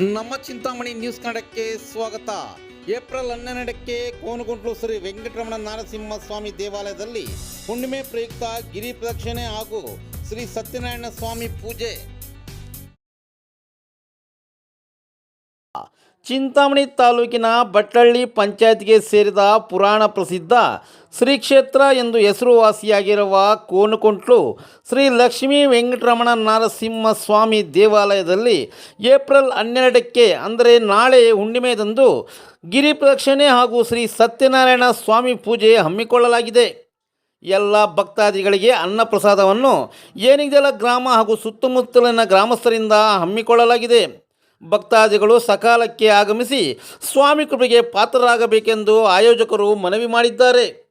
ನಮ್ಮ ಚಿಂತಾಮಣಿ ನ್ಯೂಸ್ ಕನ್ನಡಕ್ಕೆ ಸ್ವಾಗತ. ಏಪ್ರಿಲ್ ಹನ್ನೆರಡಕ್ಕೆ ಕೋನಗುಂಟ್ಲು ಶ್ರೀ ವೆಂಕಟರಮಣ ನರಸಿಂಹ ಸ್ವಾಮಿ ದೇವಾಲಯದಲ್ಲಿ ಹುಣ್ಣಿಮೆ ಪ್ರಯುಕ್ತ ಗಿರಿ ಪ್ರದಕ್ಷಿಣೆ ಹಾಗೂ ಶ್ರೀ ಸತ್ಯನಾರಾಯಣ ಸ್ವಾಮಿ ಪೂಜೆ. ಚಿಂತಾಮಣಿ ತಾಲೂಕಿನ ಬಟ್ಟಳ್ಳಿ ಪಂಚಾಯತ್ಗೆ ಸೇರಿದ ಪುರಾಣ ಪ್ರಸಿದ್ಧ ಶ್ರೀ ಕ್ಷೇತ್ರ ಎಂದು ಹೆಸರುವಾಸಿಯಾಗಿರುವ ಕೋನುಕುಂಟ್ಲು ಶ್ರೀ ಲಕ್ಷ್ಮೀ ವೆಂಕಟರಮಣ ನಾರಸಿಂಹ ಸ್ವಾಮಿ ದೇವಾಲಯದಲ್ಲಿ ಏಪ್ರಿಲ್ ಹನ್ನೆರಡಕ್ಕೆ, ಅಂದರೆ ನಾಳೆ ಹುಣ್ಣಿಮೆದಂದು, ಗಿರಿ ಪ್ರದಕ್ಷಿಣೆ ಹಾಗೂ ಶ್ರೀ ಸತ್ಯನಾರಾಯಣ ಸ್ವಾಮಿ ಪೂಜೆ ಹಮ್ಮಿಕೊಳ್ಳಲಾಗಿದೆ. ಎಲ್ಲ ಭಕ್ತಾದಿಗಳಿಗೆ ಅನ್ನಪ್ರಸಾದವನ್ನು ಏನಿದೆಲ್ಲ ಗ್ರಾಮ ಹಾಗೂ ಸುತ್ತಮುತ್ತಲಿನ ಗ್ರಾಮಸ್ಥರಿಂದ ಹಮ್ಮಿಕೊಳ್ಳಲಾಗಿದೆ. ಭಕ್ತಾದಿಗಳು ಸಕಾಲಕ್ಕೆ ಆಗಮಿಸಿ ಸ್ವಾಮಿ ಕೃಪೆಗೆ ಪಾತ್ರರಾಗಬೇಕೆಂದು ಆಯೋಜಕರು ಮನವಿ ಮಾಡಿದ್ದಾರೆ.